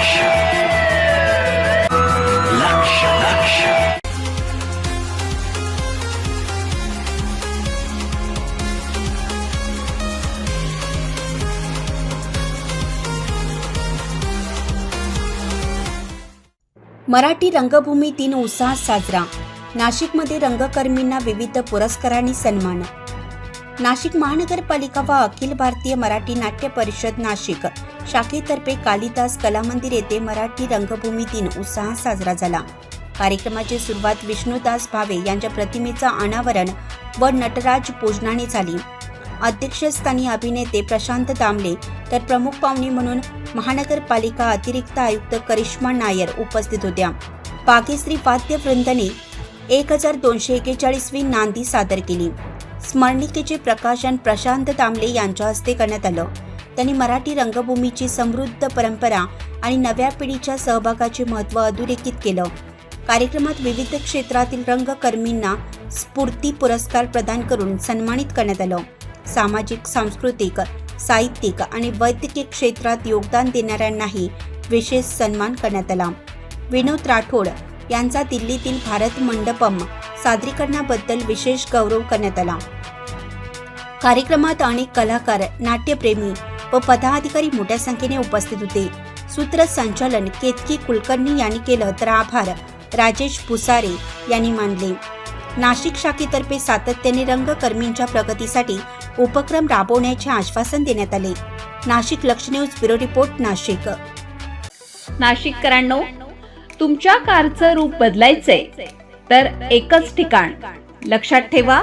लक्ष लक्ष लक्ष मराठी रंगभूमी दिन उत्साहात साजरा. नाशिकमध्ये रंगकर्मींना विविध पुरस्कारांनी सन्मान नाशिक महानगरपालिका व अखिल भारतीय मराठी नाट्य परिषद नाशिक. शाखेतर्फे कालिदास कलामंदिर येथे मराठी रंगभूमी दिन उत्साहात साजरा झाला. कार्यक्रमाची सुरुवात विष्णुदास भावे यांच्या प्रतिमेचं अनावरण व नटराज पूजनाने झाली. अध्यक्षस्थानी अभिनेते प्रशांत दामले तर प्रमुख पाहुणे म्हणून महानगरपालिका अतिरिक्त आयुक्त करिश्मा नायर उपस्थित होत्या. पाकिस्त्री वाद्यवृंदने एक हजार दोनशे एकेचाळीसवी नांदी सादर केली. स्मरणिकेचे प्रकाशन प्रशांत तांबले यांच्या हस्ते करण्यात आलं. त्यांनी मराठी रंगभूमीची समृद्ध परंपरा आणि नव्या पिढीच्या सहभागाचे महत्त्व अधोरेखित केलं. कार्यक्रमात विविध क्षेत्रातील रंगकर्मींना स्फूर्ती पुरस्कार प्रदान करून सन्मानित करण्यात आलं. सामाजिक सांस्कृतिक साहित्यिक आणि वैद्यकीय क्षेत्रात योगदान देणाऱ्यांनाही विशेष सन्मान करण्यात आला. विनोद राठोड यांचा दिल्लीतील भारत मंडपम सादरीकरणाबद्दल विशेष गौरव करण्यात आला. कार्यक्रमात अनेक कलाकार नाट्यप्रेमी व पदाधिकारी मोठ्या संख्येने उपस्थित होते. सूत्रसंचालन केतकी कुलकर्णी यांनी केलं तर आभार. राजेश पुसारे यांनी मानले. नाशिक शाखेतर्फे सातत्याने रंगकर्मींच्या प्रगतीसाठी उपक्रम राबवण्याचे आश्वासन देण्यात आले. नाशिक लक्ष न्यूज ब्युरो रिपोर्ट नाशिक. नाशिककरांनो तुमच्या कारचं रूप बदलायचंय. तर एकच ठिकाण लक्षात ठेवा.